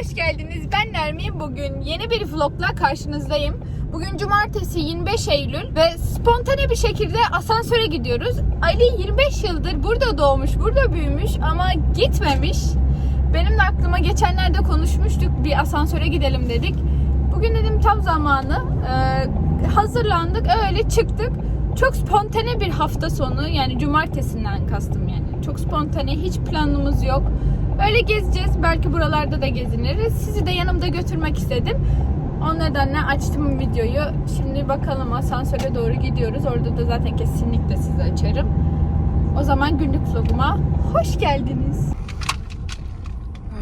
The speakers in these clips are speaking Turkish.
geldiniz. Ben Nermin. Bugün yeni bir vlogla karşınızdayım. Bugün cumartesi 25 Eylül ve spontane bir şekilde asansöre gidiyoruz. Ali 25 yıldır burada doğmuş, burada büyümüş ama gitmemiş. Benim de aklıma geçenlerde konuşmuştuk bir asansöre gidelim dedik. Bugün dedim tam zamanı. Ee, hazırlandık, öyle çıktık. Çok spontane bir hafta sonu yani cumartesinden kastım yani. Çok spontane, hiç planımız yok. Öyle gezeceğiz. Belki buralarda da geziniriz. Sizi de yanımda götürmek istedim. O nedenle açtım videoyu. Şimdi bakalım asansöre doğru gidiyoruz. Orada da zaten kesinlikle sizi açarım. O zaman günlük vloguma hoş geldiniz.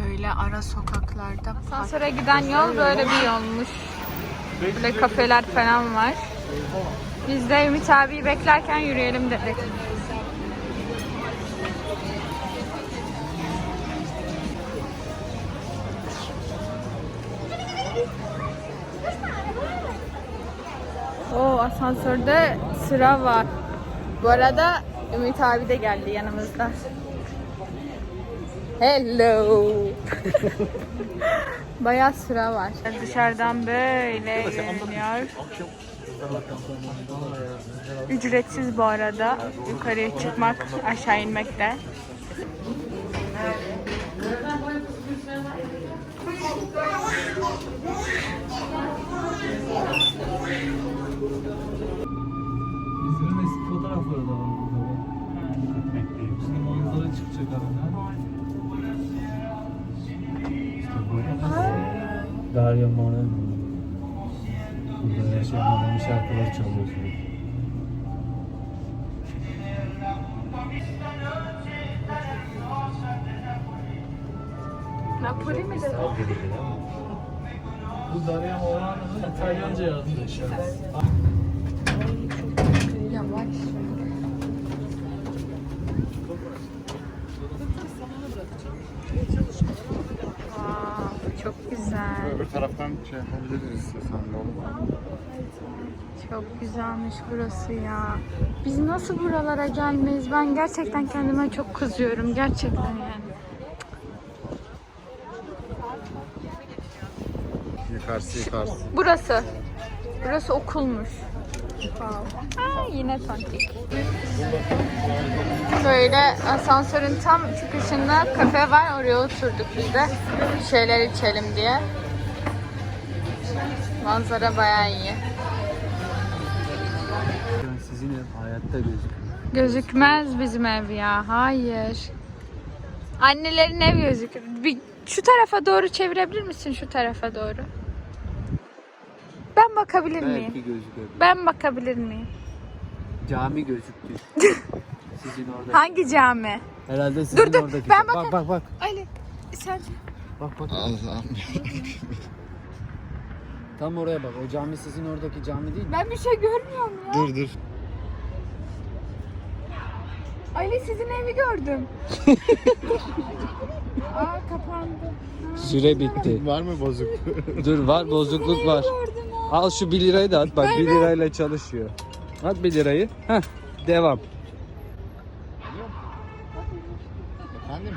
Böyle ara sokaklarda. Asansöre giden yol böyle bir yolmuş. Böyle kafeler falan var. Biz de Ümit abi beklerken yürüyelim dedik. O asansörde sıra var. Bu arada Ümit abi de geldi yanımızda. Hello. Bayağı sıra var. Dışarıdan böyle görünüyor. Ücretsiz bu arada. Yukarıya çıkmak, aşağı inmek de. İzmir'in eski fotoğrafları da var burada. Şimdi manzara çıkacak aradan. Derya Manen. Burada yaşayan şarkılar çalıyor sürekli. Napoli mi dedi? Bu Derya Manen İtalyanca yazdı aşağıya. Yavaş. Wow, çok güzel. Öbür taraftan şey yapabiliriz istiyorsan yolu. Çok güzelmiş burası ya. Biz nasıl buralara gelmeyiz? Ben gerçekten kendime çok kızıyorum. Gerçekten yani. Yukarısı yukarısı. Burası. Burası okulmuş. Wow. Aa, yine tontik. Böyle asansörün tam çıkışında kafe var. Oraya oturduk biz de. Bir şeyler içelim diye. Manzara bayağı iyi. Sizin ev hayatta gözüküyor. Gözükmez bizim ev ya. Hayır. Annelerin ev gözükür. Bir şu tarafa doğru çevirebilir misin şu tarafa doğru? Ben bakabilir miyim? Belki gözüküyor. Ben bakabilir miyim? Cami gözüktü. Sizin orada. Hangi cami? Herhalde sizin Dur, dur, oradaki. ben bak bak bak. Ali sen Bak bak. Allah'ım. Tam oraya bak. O cami sizin oradaki cami değil mi? ben bir şey görmüyorum ya. dur dur. Ali sizin evi gördüm. Aa kapandı. Süre bitti. Var mı bozuk? Dur var bozukluk var. Gördüm. Al şu 1 lirayı da at. Bak 1 lirayla çalışıyor. At 1 lirayı. Heh. Devam. Efendim?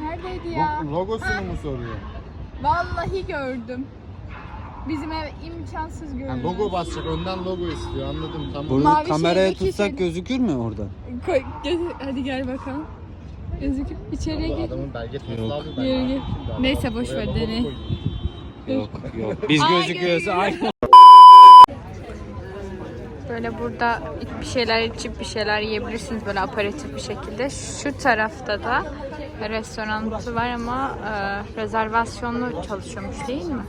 Neredeydi ya? Lo- logosunu mu soruyor? Vallahi gördüm. Bizim ev imkansız görünüyor. logo basacak. Önden logo istiyor. Anladım tamam. Bunu Mavi kameraya şeydeki tutsak şey- gözükür mü orada? Koy, gel, hadi gel bakalım. Gözüküp içeriye gir. adamın belge. Ben ne gir. yapayım şimdi? Adam Neyse, boş ver, logo dene. koyuyor. Yok yok. Biz Ay, gözüküyorsa gözüküyor. aynı. Böyle burada bir şeyler içip bir şeyler yiyebilirsiniz böyle aparatif bir şekilde. Şu tarafta da restoranı var ama e, rezervasyonlu çalışıyormuş değil mi?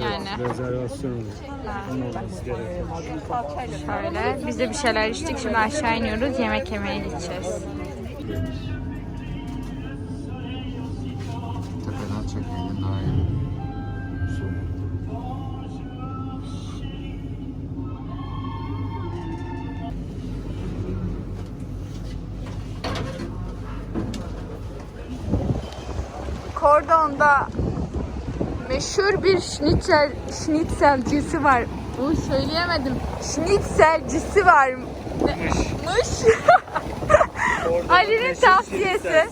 Yani Rezervasyon olur. şöyle biz de bir şeyler içtik şimdi aşağı iniyoruz yemek yemeye gideceğiz. Kordon'da meşhur bir schnitzel, schnitzelcisi var. Bu söyleyemedim. Schnitzelcisi varmış. Ali'nin tavsiyesi.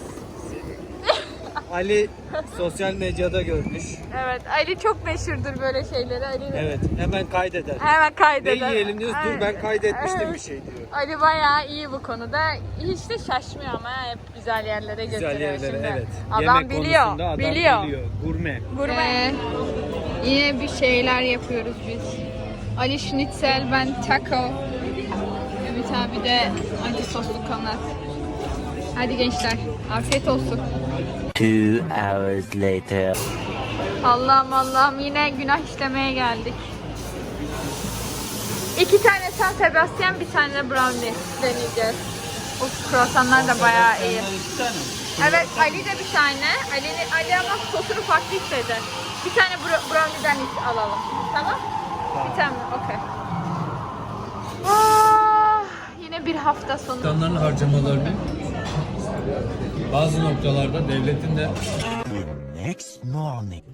Ali sosyal medyada görmüş. Evet Ali çok meşhurdur böyle şeyleri. Ali Evet hemen kaydeder. hemen Ne kaydeder. yiyelim diyoruz? Dur ben kaydetmiştim Evet. bir şey diyor. Ali bayağı iyi bu konuda. Hiç de şaşmıyor ama hep güzel yerlere götürüyor Güzel yerlere şimdi. evet. Adam Yemek biliyor. konusunda adam biliyor. biliyor. Gurme. Gurme. yine bir şeyler yapıyoruz biz. Ali schnitzel, ben taco. Ümit abi de acı soslu kanat. Hadi gençler, afiyet olsun. Two hours later. Allah'ım Allah'ım yine günah işlemeye geldik. İki tane San Sebastian, bir tane de brownie deneyeceğiz. Of kruvasanlar da bayağı iyi. Evet Ali de bir tane. Ali, Ali ama sosunu farklı istedi. Bir tane bro- brownie'den alalım. Tamam? Bir tane okey. Ah, yine bir hafta sonu. İnsanların harcamalarını bazı noktalarda devletin de Next morning.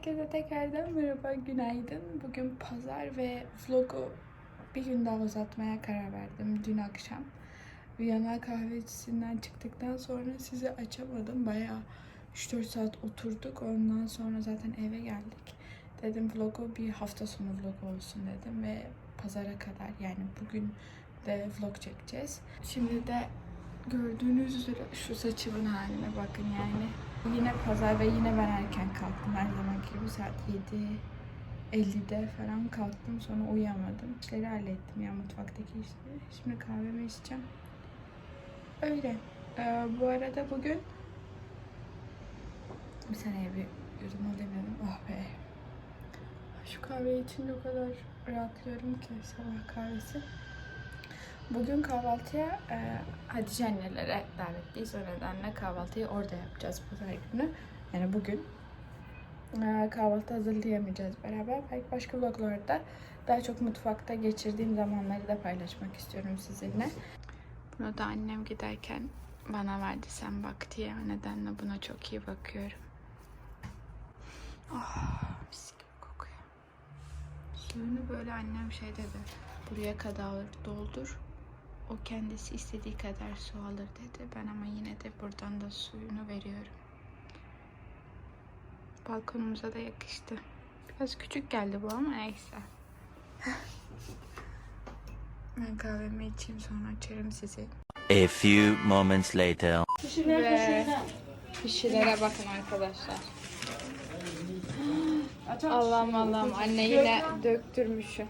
Herkese tekrardan merhaba, günaydın. Bugün pazar ve vlogu bir gün daha uzatmaya karar verdim dün akşam. Viyana kahvecisinden çıktıktan sonra sizi açamadım. Bayağı 3-4 saat oturduk. Ondan sonra zaten eve geldik. Dedim vlogu bir hafta sonu vlog olsun dedim ve pazara kadar yani bugün de vlog çekeceğiz. Şimdi de gördüğünüz üzere şu saçımın haline bakın yani. Yine pazar ve yine ben erken kalktım. Her zamanki gibi saat 7.50'de falan kalktım. Sonra uyuyamadım. İşleri hallettim ya mutfaktaki işleri. Şimdi kahvemi içeceğim. Öyle. Ee, bu arada bugün bir saniye bir yudum alayım dedim. Oh be. Şu kahve içince o kadar rahatlıyorum ki sabah kahvesi. Bugün kahvaltıya e, Hatice annelere davetliyiz. O nedenle kahvaltıyı orada yapacağız pazar günü. Yani bugün e, kahvaltı hazırlayamayacağız beraber. Belki başka vloglarda daha çok mutfakta geçirdiğim zamanları da paylaşmak istiyorum sizinle. Bunu da annem giderken bana verdi sen bak diye. O nedenle buna çok iyi bakıyorum. Oh, mis gibi kokuyor. Suyunu böyle annem şey dedi. Buraya kadar doldur. O kendisi istediği kadar su alır dedi. Ben ama yine de buradan da suyunu veriyorum. Balkonumuza da yakıştı. Biraz küçük geldi bu ama neyse. ben kahvemi içeyim sonra açarım sizi. A few moments later. Ve pişilere bakın arkadaşlar. Allah'ım Allah'ım anne yine döktürmüşüm.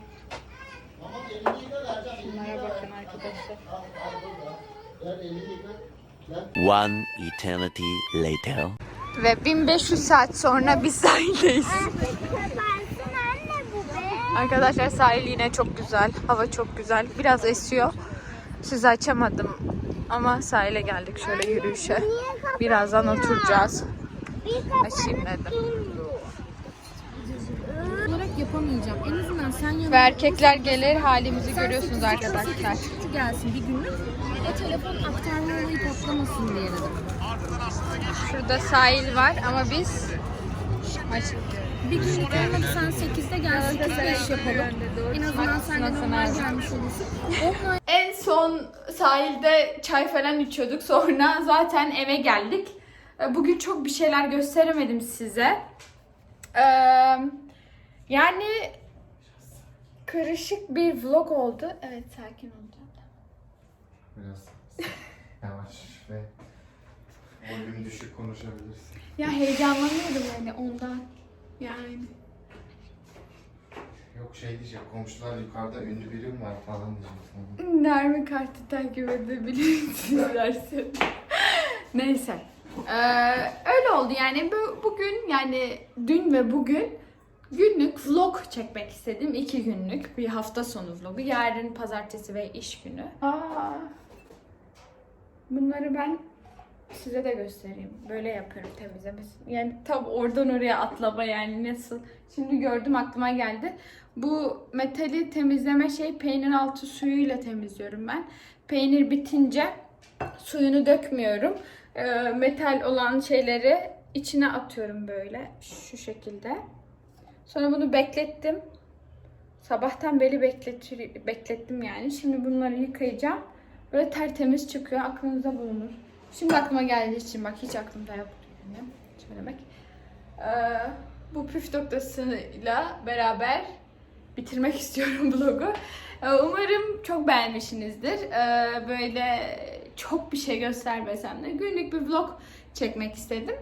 Arkadaşlar. One eternity later. Ve 1500 saat sonra biz sahildeyiz. Arkadaşlar sahil yine çok güzel. Hava çok güzel. Biraz esiyor. Sizi açamadım. Ama sahile geldik şöyle yürüyüşe. Birazdan oturacağız. Açayım dedim. olarak yapamayacağım. En azından sen Ve erkekler gelir halimizi görüyorsunuz arkadaşlar. Gelsin bir günlük. O telefon aktarma olayı patlamasın diye dedim. Şurada sahil var ama biz. Bir günlük olmadı sen 8'de gel 8'de iş yapalım. En azından sen de normal gelmiş olursun. En son sahilde çay falan içiyorduk. Sonra zaten eve geldik. Ee, Bugün çok bir şeyler gösteremedim size. Ee, yani karışık bir vlog oldu. Evet sakin olacağım. Biraz yavaş ve volüm düşük konuşabilirsin. Ya heyecanlanıyorum yani ondan. Yani. Yok şey diyecek, komşular yukarıda ünlü birim var falan diyecek. Nermin kartı takip edebilirsiniz dersin. Neyse. Ee, öyle oldu yani Bu- bugün yani dün ve bugün günlük vlog çekmek istedim. iki günlük bir hafta sonu vlogu. Yarın pazartesi ve iş günü. Aa, bunları ben size de göstereyim. Böyle yapıyorum temizleme. Yani tam oradan oraya atlama yani nasıl. Şimdi gördüm aklıma geldi. Bu metali temizleme şey peynir altı suyuyla temizliyorum ben. Peynir bitince suyunu dökmüyorum. Ee, metal olan şeyleri içine atıyorum böyle şu şekilde. Sonra bunu beklettim. Sabahtan beri bekletir, beklettim yani. Şimdi bunları yıkayacağım. Böyle tertemiz çıkıyor. Aklınızda bulunur. Şimdi aklıma geldiği için bak hiç aklımda yoktu yani söylemek. Ee, bu püf noktasıyla beraber bitirmek istiyorum vlogu. Ee, Umarım çok beğenmişsinizdir. Ee, Böyle çok bir şey göstermesem de günlük bir vlog çekmek istedim.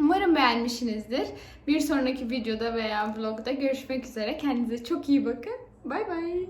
Umarım beğenmişsinizdir. Bir sonraki videoda veya vlogda görüşmek üzere. Kendinize çok iyi bakın. Bay bay.